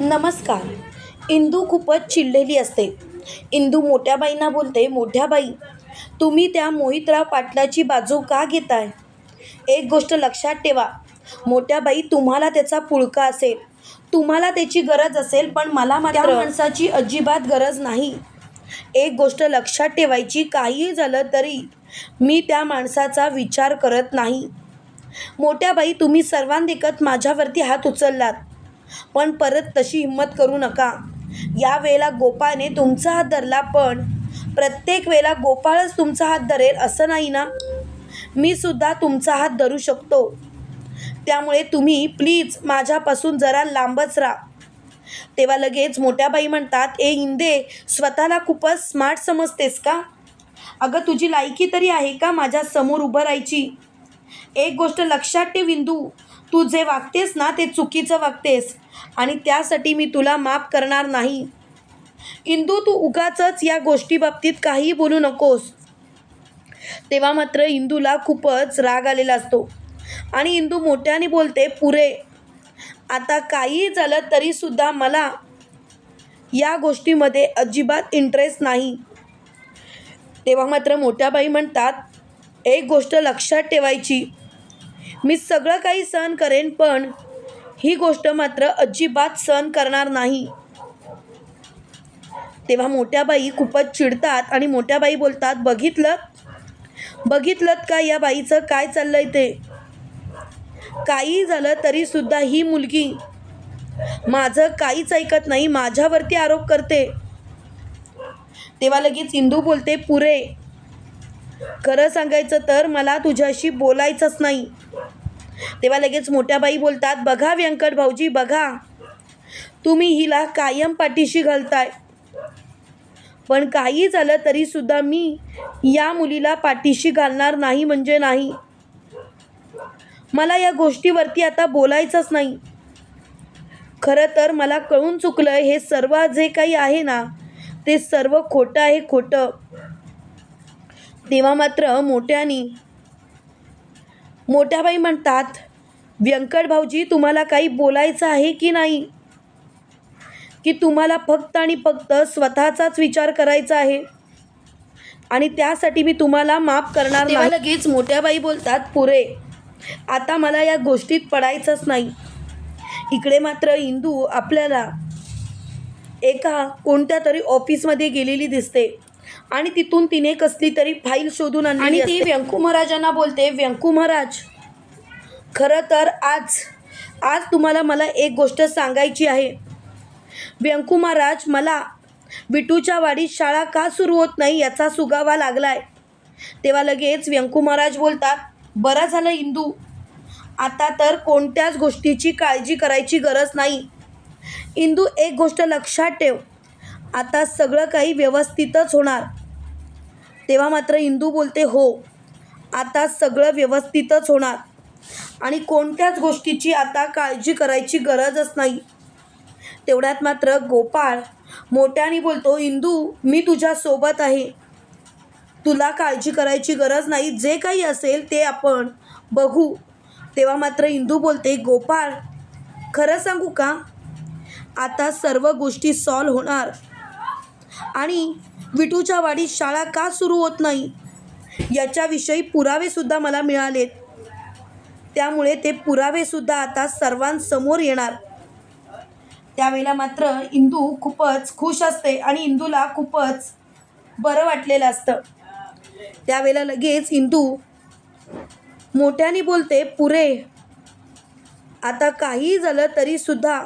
नमस्कार. इंदू खूपच चिडलेली असते. इंदू मोठ्या बाईंना बोलते मोठ्या बाई तुम्ही त्या मोहितराव पाटलाची बाजू का घेताय? एक गोष्ट लक्षात ठेवा मोठ्या बाई तुम्हाला त्याचा पुळका असेल. तुम्हाला त्याची गरज असेल पण मला माझ्या त्या माणसाची अजिबात गरज नाही. एक गोष्ट लक्षात ठेवायची काहीही झालं तरी मी त्या माणसाचा विचार करत नाही. मोठ्या बाई तुम्ही सर्वांदेखत माझ्यावरती हात उचललात. पण परत तशी हिंमत करू नका. या वेळेला गोपाळने तुमचा हात धरला पण प्रत्येक वेळेला गोपाळच तुमचा हात धरेल असं नाही ना? मी सुद्धा तुमचा हात धरू शकतो. त्यामुळे तुम्ही प्लीज माझ्यापासून जरा लांबच राहा. तेव्हा लगेच मोठ्या बाई म्हणतात ए इंदे स्वतःला खूपच स्मार्ट समजतेस का? अगं तुझी लायकी तरी आहे का माझ्यासमोर उभं राहायची? एक गोष्ट लक्षात ठेव इंदू तू जे वागतेस ना ते चुकीचं वागतेस. आणि त्यासाठी मी तुला माफ करणार नाही. इंदू तू उगाचच या गोष्टीबाबतीत काहीही बोलू नकोस. तेव्हा मात्र इंदूला खूपच राग आलेला असतो. आणि इंदू मोठ्याने बोलते पुरे आता काहीही झालं तरीसुद्धा मला या गोष्टीमध्ये अजिबात इंटरेस्ट नाही. तेव्हा मात्र मोठ्या बाई म्हणतात एक गोष्ट लक्षात ठेवायची. मी सगळं काही सहन करेन पण ही गोष्ट मात्र अजिबात सहन करणार नाही. तेव्हा मोठ्या बाई खूपच चिडतात आणि मोठ्या बाई बोलतात बघितलं? बघितलं का या बाईचं? काय चाललंय ते? काही झालं तरीसुद्धा ही मुलगी माझं काहीच ऐकत नाही माझ्यावरती आरोप करते. तेव्हा लगेच इंदू बोलते पुरे खरं सांगायचं तर मला तुझ्याशी बोलायचंच नाही. तेव्हा लगेच मोठ्या बाई बोलतात बघा व्यंकट भाऊजी बघा. तुम्ही हिला कायम पाठीशी घालताय. पण काही झालं तरीसुद्धा मी या मुलीला पाठीशी घालणार नाही म्हणजे नाही. मला या गोष्टीवरती आता बोलायचंच नाही. खरं तर मला कळून चुकलं हे सर्व जे काही आहे ना ते सर्व खोटं आहे खोटं. तेव्हा मात्र मोठ्यानी मोठ्याबाई म्हणतात व्यंकट भाऊजी तुम्हाला काही बोलायचं आहे की नाही? की तुम्हाला फक्त आणि फक्त स्वतःचाच विचार करायचा आहे? आणि त्यासाठी मी तुम्हाला माफ करणार नाही. लगेच मोठ्याबाई बोलतात पुरे आता मला या गोष्टीत पडायचंच नाही. इकडे मात्र इंदू आपल्याला एका कोणत्या तरी ऑफिसमध्ये गेलेली दिसते. आणि तिथून तिने कसली तरी फाईल शोधून आणली आणि ती व्यंकू महाराजांना बोलते व्यंकू महाराज खरं तर आज आज तुम्हाला मला एक गोष्ट सांगायची आहे. व्यंकू महाराज मला विटूच्या वाडीत शाळा का सुरू होत नाही याचा सुगावा लागलाय. तेव्हा लगेच व्यंकू महाराज बोलतात बरं झालं इंदू आता तर कोणत्याच गोष्टीची काळजी करायची गरज नाही. इंदू एक गोष्ट लक्षात ठेव आता सगळं काही व्यवस्थितच होणार. तेव्हा मात्र इंदू बोलते हो आता सगळं व्यवस्थितच होणार. आणि कोणत्याच गोष्टीची आता काळजी करायची गरजच नाही. तेवढ्यात मात्र गोपाळ मोठ्याने बोलतो इंदू मी तुझ्यासोबत आहे. तुला काळजी करायची गरज नाही. जे काही असेल ते आपण बघू. तेव्हा मात्र इंदू बोलते गोपाळ खरं सांगू का? आता सर्व गोष्टी सॉल्व होणार. आणि विटूच्या वाडीत शाळा का सुरू होत नाही? याच्याविषयी पुरावेसुद्धा मला मिळालेत. त्यामुळे ते पुरावेसुद्धा आता सर्वांसमोर येणार. त्यावेळेला मात्र इंदू खूपच खुश असते आणि इंदूला खूपच बरं वाटलेलं असतं. त्यावेळेला लगेच इंदू मोठ्याने बोलते पुरे आता काही झालं तरीसुद्धा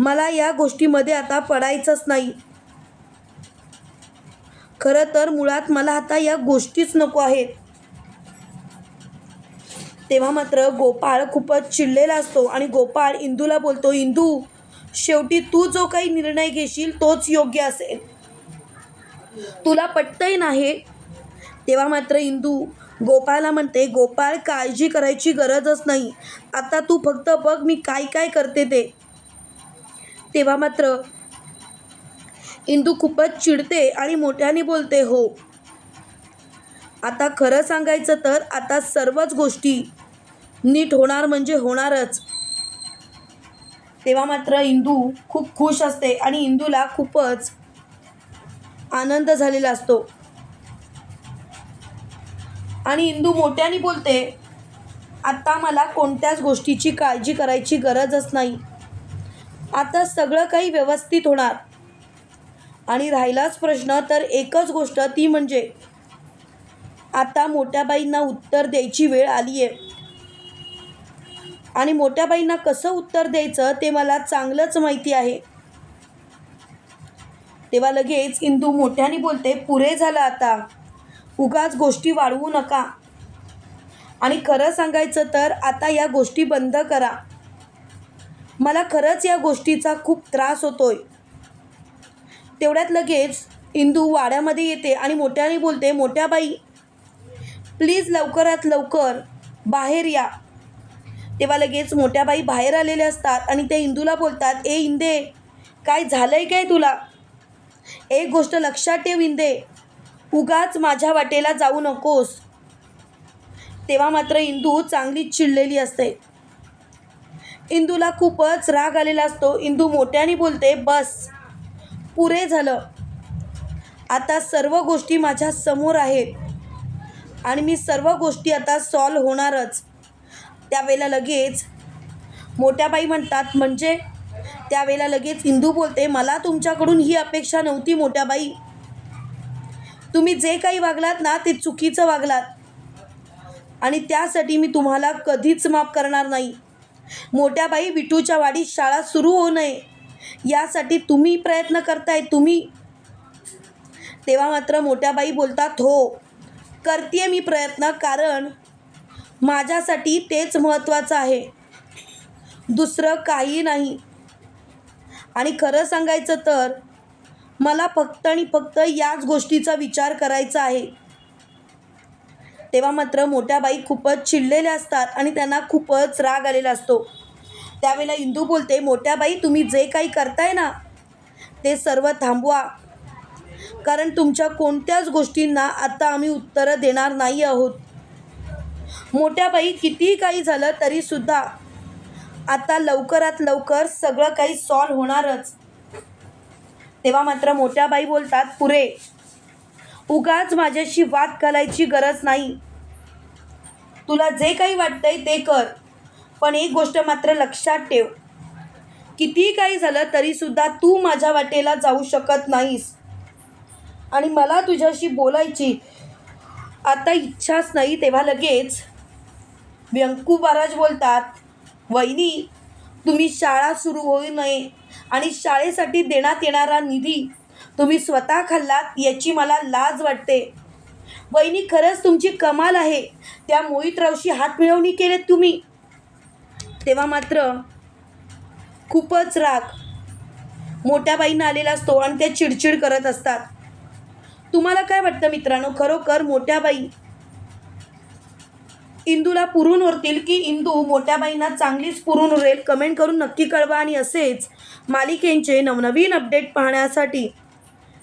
मला या गोष्टीमध्ये आता पडायचंच नाही. खरं तर मुळात मला आता या गोष्टीच नको आहेत. तेव्हा मात्र गोपाळ खूपच चिडलेला असतो आणि गोपाळ इंदूला बोलतो इंदू शेवटी तू जो काही निर्णय घेशील तोच योग्य असेल. तुला पटतंही नाही. तेव्हा मात्र इंदू गोपाळला म्हणते गोपाळ काळजी करायची गरजच नाही. आता तू फक्त बघ मी काय काय करते ते. तेव्हा मात्र इंदू खूपच चिडते आणि मोठ्याने बोलते हो. आता खरं सांगायचं तर आता सर्वच गोष्टी नीट होणार म्हणजे होणारच. तेव्हा मात्र इंदू खूप खुश असते आणि इंदूला खूपच आनंद झालेला असतो. आणि इंदू मोठ्याने बोलते आता मला कोणत्याच गोष्टीची काळजी करायची गरजच नाही. आता सगळं काही व्यवस्थित होणार. आणि राहिलाच प्रश्न तर एकच गोष्ट ती म्हणजे आता मोठ्याबाईंना उत्तर द्यायची वेळ आली आहे आणि मोठ्याबाईंना कसं उत्तर द्यायचं ते मला चांगलंच माहिती आहे. तेव्हा लगेच इंदू मोठ्याने बोलते पुरे झालं आता. उगाच गोष्टी वाढवू नका. आणि खरं सांगायचं तर आता या गोष्टी बंद करा. मला खरंच या गोष्टीचा खूप त्रास होतोय. तेवढ्यात लगेच इंदू वाड्यामध्ये येते आणि मोठ्याने बोलते मोठ्या बाई प्लीज लवकरात लवकर बाहेर या. तेव्हा लगेच मोठ्या बाई बाहेर आलेल्या असतात आणि त्या इंदूला बोलतात ए इंदे काय झालंय काय तुला? एक गोष्ट लक्षात ठेव इंदे उगाच माझ्या वाटेला जाऊ नकोस. तेव्हा मात्र इंदू चांगलीच चिडलेली असते. इंदूला खूपच राग आलेला असतो. इंदू मोठ्याने बोलते बस पुरे झालं. आता सर्व गोष्टी माझ्यासमोर आहेत आणि मी सर्व गोष्टी आता सॉल्व होणारच. त्यावेळेला लगेच मोठ्या बाई म्हणतात म्हणजे? त्यावेळेला लगेच इंदू बोलते मला तुमच्याकडून ही अपेक्षा नव्हती मोठ्या बाई तुम्ही जे काही वागलात ना ते चुकीचं वागलात. आणि त्यासाठी मी तुम्हाला कधीच माफ करणार नाही. मोठ्याबाई विटूच्या वाडीत शाळा सुरू होऊ नये. यासाठी तुम्ही प्रयत्न करताय तुम्ही. तेव्हा मात्र मोठ्याबाई बोलतात हो करते मी प्रयत्न कारण माझ्यासाठी तेच महत्त्वाचं आहे. दुसरं काही नाही. आणि खरं सांगायचं तर मला फक्त आणि फक्त याच गोष्टीचा विचार करायचा आहे. तेव्हा मात्र मोठ्या बाई खूपच चिडलेल्या असतात आणि त्यांना खूपच राग आलेला असतो. त्यावेळेला इंदू बोलते मोठ्या बाई तुम्ही जे काही करताय ना ते सर्व थांबवा. कारण तुमच्या कोणत्याच गोष्टींना आता आम्ही उत्तरं देणार नाही आहोत. मोठ्या बाई कितीही काही झालं तरीसुद्धा आता लवकरात लवकर सगळं काही सॉल्व होणारच. तेव्हा मात्र मोठ्या बाई बोलतात पुरे उगाच माझ्याशी वाद घालायची गरज नाही. तुला जे काही वाटतंय ते कर पण एक गोष्ट मात्र लक्षात ठेव. कितीही काही झालं तरीसुद्धा तू माझ्या वाटेला जाऊ शकत नाहीस. आणि मला तुझ्याशी बोलायची आता इच्छाच नाही तेव्हा लगेच. व्यंकू महाराज बोलतात वहिनी तुम्ही शाळा सुरू होऊ नये आणि शाळेसाठी देण्यात येणारा निधी तुम्ही स्वतः खाल्लात याची मला लाज वाटते. वहिनी खरंच तुमची कमाल आहे. त्या मोहितरावशी हात मिळवणी केलेत तुम्ही. तेव्हा मात्र खूपच राग. मोठ्या बाईंना आलेला असतो आणि त्या चिडचिड करत असतात. तुम्हाला काय वाटतं मित्रांनो? खरोखर मोठ्या बाई इंदूला पुरून उरतील की इंदू मोठ्याबाईंना चांगलीच पुरून उरेल कमेंट करून नक्की कळवा आणि असेच मालिकेंचे नवनवीन अपडेट पाहण्यासाठी